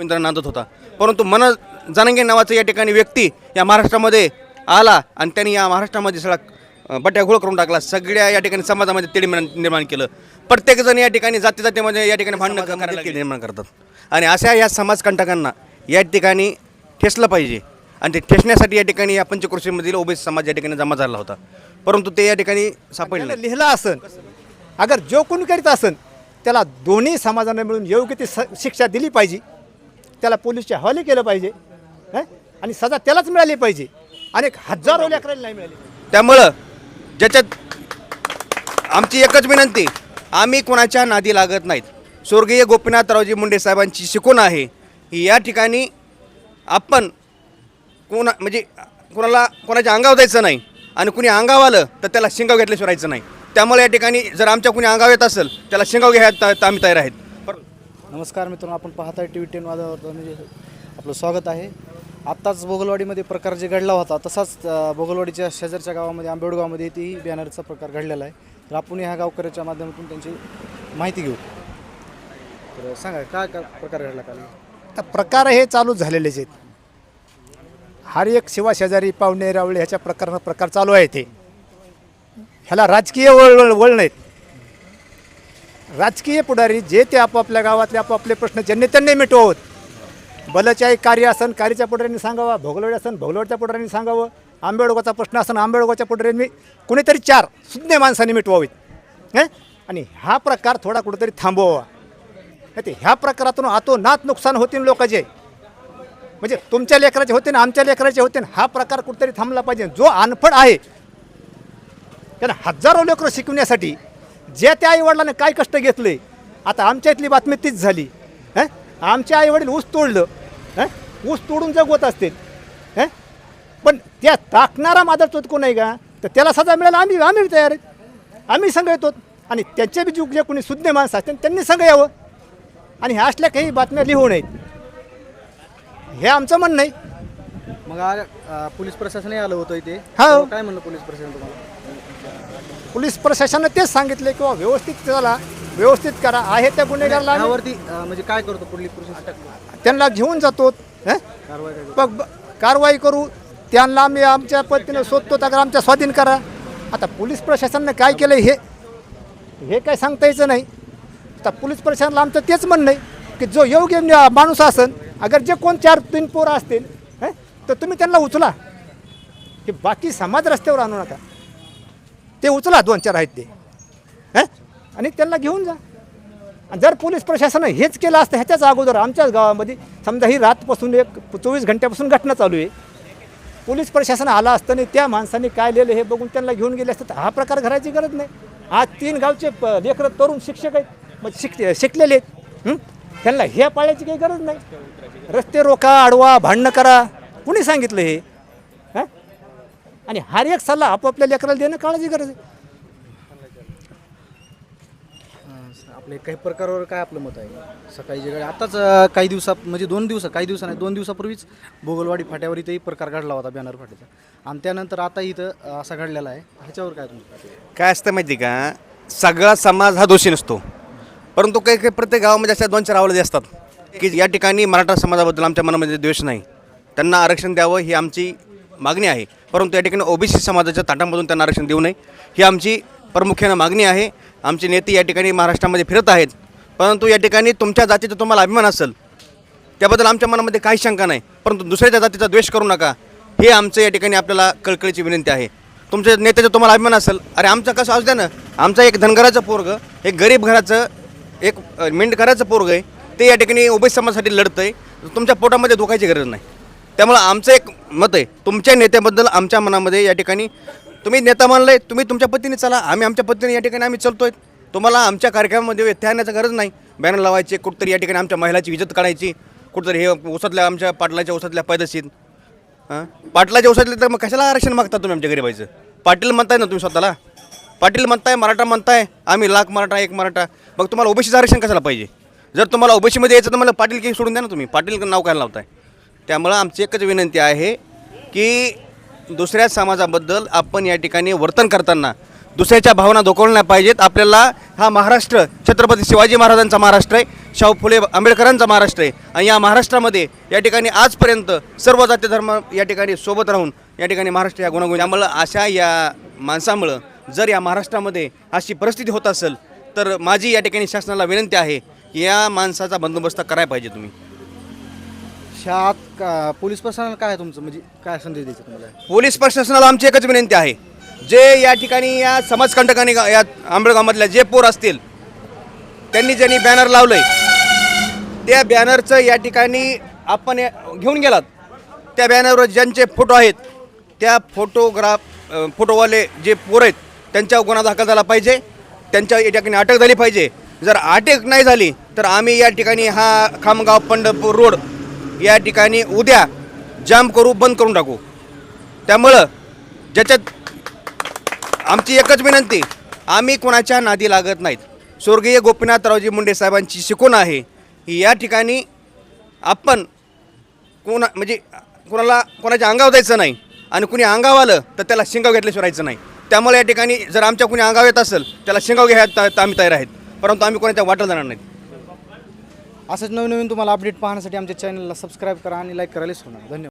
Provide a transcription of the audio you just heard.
गोविंदरा नांदत होता. परंतु मन जानंगे नावाचा या ठिकाणी व्यक्ती या महाराष्ट्रामध्ये आला आणि त्यांनी या महाराष्ट्रामध्ये सगळा अं, बट्ट्या घोळ करून टाकला. सगळ्या या ठिकाणी समाजामध्ये तेढ निर्माण केलं. प्रत्येकजण या ठिकाणी जाती जातीमध्ये या ठिकाणी भांडणं निर्माण करतात. आणि अशा या समाजकंटकांना या ठिकाणी ठेसलं पाहिजे. आणि ते ठेसण्यासाठी या ठिकाणी या पंचकृषीमधील ओबीसी समाज या ठिकाणी जमा झाला होता. परंतु ते या ठिकाणी सापडले लिहिलं असन अगर जो कोणी करीत असन त्याला दोन्ही समाजाने मिळून योग्य ती स शिक्षा दिली पाहिजे. त्याला पोलीसच्या हवाले केलं पाहिजे हं? आणि सजा त्यालाच मिळाली पाहिजे. आणि एक हजारो लेकरांना नाही मिळाली त्यामुळं ज्याच्यात आमची एकच विनंती आम्ही कोणाच्या नादी लागत नाहीत. स्वर्गीय गोपीनाथरावजी मुंडे साहेबांची शिकवण आहे की या ठिकाणी आपण कोणा म्हणजे कोणाला कोणाच्या अंगावर जायचं नाही आणि कुणी अंगावर आलं तर त्याला शिंगाव घेतल्याशिवाय राहायचं नाही. त्यामुळे या ठिकाणी जर आमच्या कुणी अंगावर येत असेल त्याला शिंगाव घ्यायला आम्ही तयार आहेत. नमस्कार मित्रांनो आपण पाहताय टी व्ही टेन वादावर म्हणजे आपलं स्वागत आहे. आत्ताच भोगलवाडीमध्ये प्रकार जे घडला होता तसाच बोगलवाडीच्या भोगलवाडीच्या शेजारच्या गावामध्ये आंबेडगावमध्ये ती बॅनरचा प्रकार घडलेला आहे. तर आपण ह्या गावकऱ्याच्या माध्यमातून त्यांची माहिती घेऊ. तर सांगा काय प्रकार घडला काल? आता प्रकार हे चालू झालेलेच आहेत. हर एक शिवा शेजारी पाहुणे रावळे ह्याच्या प्रकार प्रकार चालू आहे ते ह्याला राजकीय वळ वळ वळ नाहीत. राजकीय पुढारी जे ते आपापल्या गावातले आपापले प्रश्न ज्यांनी त्यांनी मिटवत. बलचाई कार्य असन कार्याच्या पुढाऱ्यांनी सांगावा भोगलवाडी असन भोगलवाडच्या पुढाऱ्यांनी सांगावं आंबेडगावचा प्रश्न असन आंबेडगावच्या पुढाऱ्यांनी कुणीतरी चार सुज्ञ माणसांनी मिटवावीत. हे? आणि हा प्रकार थोडा कुठेतरी थांबवावा. नाही ते ह्या प्रकारातून आतोनात नुकसान होतील लोकांचे म्हणजे तुमच्या लेकराचे होते ना आमच्या लेकराचे होते ना हा प्रकार कुठेतरी थांबला पाहिजे. जो अनफड आहे त्याला हजारो लेकरं शिकवण्यासाठी जे त्या आईवडिलानं काय कष्ट घेतले आता आमच्या इथली बातमी तीच झाली. हं? आमच्या आईवडील ऊस तोडलं. ऊस तोडून जगवत असतील. पण त्या टाकणारा माझा चोतको आहे का? तर त्याला सजा मिळायला आम्ही आम्ही तयार आहेत. आम्ही संघ येतो. आणि त्यांचे बी जे कोणी सुज्ञ माणसं असतील त्यांनी संघ यावं. आणि ह्या असल्या काही बातम्या लिहू नयेत. हे आमचं म्हणणं आहे. मग आ- अं, पोलीस प्रशासनही आलं होतं इथे. हो. काय म्हणलं पोलीस प्रशासन तुम्हाला? पोलीस प्रशासनानं तेच सांगितले किंवा व्यवस्थित चला व्यवस्थित करा. आहे त्या गुन्हेगाराला आम्ही यावरती अं, म्हणजे काय करतो पुढली पोलीस अटक त्यांना घेऊन जातो. हं? कारवाई काय करतो? मग ब- कारवाई करू. त्यांना आम्ही आमच्या पद्धतीनं शोधतो तर आमच्या स्वाधीन करा. आता पोलीस प्रशासनानं काय केलं हे हे काय सांगता यायचं नाही. आता पोलीस प्रशासनाला आमचं तेच म्हणणं आहे की जो योग्य न- माणूस असन अगर जे कोण चार तीन पोरं असतील तर तुम्ही त्यांना उचला. की बाकी समाज रस्त्यावर आणू नका. ते उचला दोन चार आहेत ते. हं? आणि त्यांना घेऊन जा. आणि जर पोलीस प्रशासनानं हेच केलं असतं ह्याच्याच अगोदर आमच्याच गावामध्ये समजा ही रातपासून एक चोवीस घंट्यापासून घटना चालू आहे. पोलीस प्रशासन आलं असतं आणि त्या माणसाने काय लिहिलं हे बघून त्यांना घेऊन गेले असतं तर हा प्रकार करायची गरज नाही. आज तीन गावचे प- लेकरं तरुण शिक्षक आहेत मग शिक शिकलेले आहेत. त्यांना हे पाळायची काही गरज नाही. रस्ते रोका अडवा भांडणं करा. कुणी सांगितलं हे? हं? आणि हर एक सल्ला आपापल्या लेकराला देणं काळाची गरज आहे. आपले काही प्रकारावर काय आपलं मत आहे? सकाळी जे आताच अं, काही दिवसा म्हणजे दोन दिवस काही दिवसांनी दोन दिवसापूर्वीच भोगलवाडी फाट्यावर इथंही प्रकार घडला होता बॅनर फाट्याचा. आणि त्यानंतर आता इथं अं, असा घडलेला आहे. ह्याच्यावर काय तुमचं काय असतं माहिती का? सगळा समाज हा दोषी नसतो. परंतु काही काही प्रत्येक गावामध्ये अशा दोन चार आवडे असतात. की या ठिकाणी मराठा समाजाबद्दल आमच्या मनामध्ये द्वेष नाही. त्यांना आरक्षण द्यावं ही आमची मागणी आहे. परंतु या ठिकाणी ओबीसी समाजाच्या ताटामधून त्यांना आरक्षण देऊ नये ही आमची प्रमुख्यानं मागणी आहे. आमचे नेते या ठिकाणी महाराष्ट्रामध्ये फिरत आहेत. परंतु या ठिकाणी तुमच्या जातीचा तुम्हाला अभिमान असेल त्याबद्दल आमच्या मनामध्ये काही शंका नाही. परंतु दुसऱ्याच्या जातीचा द्वेष करू नका. हे आमचं या ठिकाणी आपल्याला कळकळीची विनंती आहे. तुमच्या नेत्याचा तुम्हाला अभिमान असेल अरे आमचं कसं असू द्या ना आमचा एक धनगराचं पोरग एक गरीब घराचं एक मेंढघराचं पोरग आहे ते या ठिकाणी ओबीसी समाजासाठी लढतं आहे तुमच्या पोटामध्ये धोकायची गरज नाही. त्यामुळं आमचं एक मत आहे तुमच्या नेत्याबद्दल आमच्या मनामध्ये या ठिकाणी तुम्ही नेता मानलाय तुम्ही तुमच्या पद्धतीने चला आम्ही आमच्या पद्धतीने या ठिकाणी आम्ही चलतोय. तुम्हाला आमच्या कार्यक्रमामध्ये व्यत्यय आणण्याची गरज नाही. बॅनर लावायचे कुठतरी या ठिकाणी आमच्या महिलाची इज्जत काढायची कुठतरी हे ओसातल्या आमच्या पाटलाच्या ओसातल्या पैदशीत हां? पाटलाच्या ओसातले तर मग कशाला आरक्षण मागता तुम्ही आमच्या गरीबाचं पाटील म्हणताय ना तुम्ही स्वतःला? पाटील म्हणताय मराठा म्हणताय आम्ही लाख मराठा एक मराठा. मग तुम्हाला ओबीसीचं आरक्षण कशाला पाहिजे? जर तुम्हाला ओबीसीमध्ये यायचं तर मला पाटील की सोडून द्या ना तुम्ही. पाटील नाव काय लावताय? त्यामुळं आमची एकच विनंती आहे की दुसऱ्या समाजाबद्दल आपण या ठिकाणी वर्तन करताना दुसऱ्याच्या भावना दुखवल्या नाही पाहिजेत. आपल्याला हा महाराष्ट्र छत्रपती शिवाजी महाराजांचा महाराष्ट्र आहे शाहू फुले आंबेडकरांचा महाराष्ट्र आहे आणि या महाराष्ट्रामध्ये या ठिकाणी आजपर्यंत सर्व जाती धर्म या ठिकाणी सोबत राहून या ठिकाणी महाराष्ट्र या गुणागुण त्यामुळं अशा या माणसामुळं जर या महाराष्ट्रामध्ये अशी परिस्थिती होत असेल तर माझी या ठिकाणी शासनाला विनंती आहे की या माणसाचा बंदोबस्त करायला पाहिजे तुम्ही. शाळात का पोलीस प्रशासनाला काय आहे तुमचं? म्हणजे काय संदेश द्यायचं तुम्हाला? पोलीस प्रशासनाला आमची एकच विनंती आहे. जे या ठिकाणी या समाजकंटकांनी गा- या आंबेगावमधल्या जे पोर असतील त्यांनी ज्यांनी बॅनर लावलंय त्या बॅनरचं या ठिकाणी आपण या- घेऊन गेलात. त्या बॅनरवर ज्यांचे फोटो आहेत त्या फोटोग्राफ अ, फोटोवाले जे पोर आहेत त्यांच्यावर गुन्हा दाखल झाला पाहिजे. त्यांच्या या ठिकाणी अटक झाली पाहिजे. जर अटक नाही झाली तर आम्ही या ठिकाणी हा खामगाव पंढरपूर रोड या ठिकाणी उद्या जाम करू बंद करून टाकू. त्यामुळं ज्याच्यात आमची एकच विनंती आम्ही कोणाच्या नादी लागत नाहीत. स्वर्गीय गोपीनाथरावजी मुंडे साहेबांची शिकवण आहे की या ठिकाणी आपण कोणा म्हणजे कोणाला कोणाच्या अंगावर जायचं नाही आणि कुणी अंगावर आलं तर त्याला शिंगाव घेतल्याशिवाय राहायचं नाही. त्यामुळे या ठिकाणी जर आमच्या कुणी अंगावर येत असेल त्याला शिंगाव घ्यायला आम्ही तयार आहेत. परंतु आम्ही कोणाच्या वाटत जाणार नाहीत. असंच नवीन नवीन तुम्हाला अपडेट पाहण्यासाठी आमच्या चॅनलला सबस्क्राईब करा आणि लाईक करायला विसरू धन्यवाद.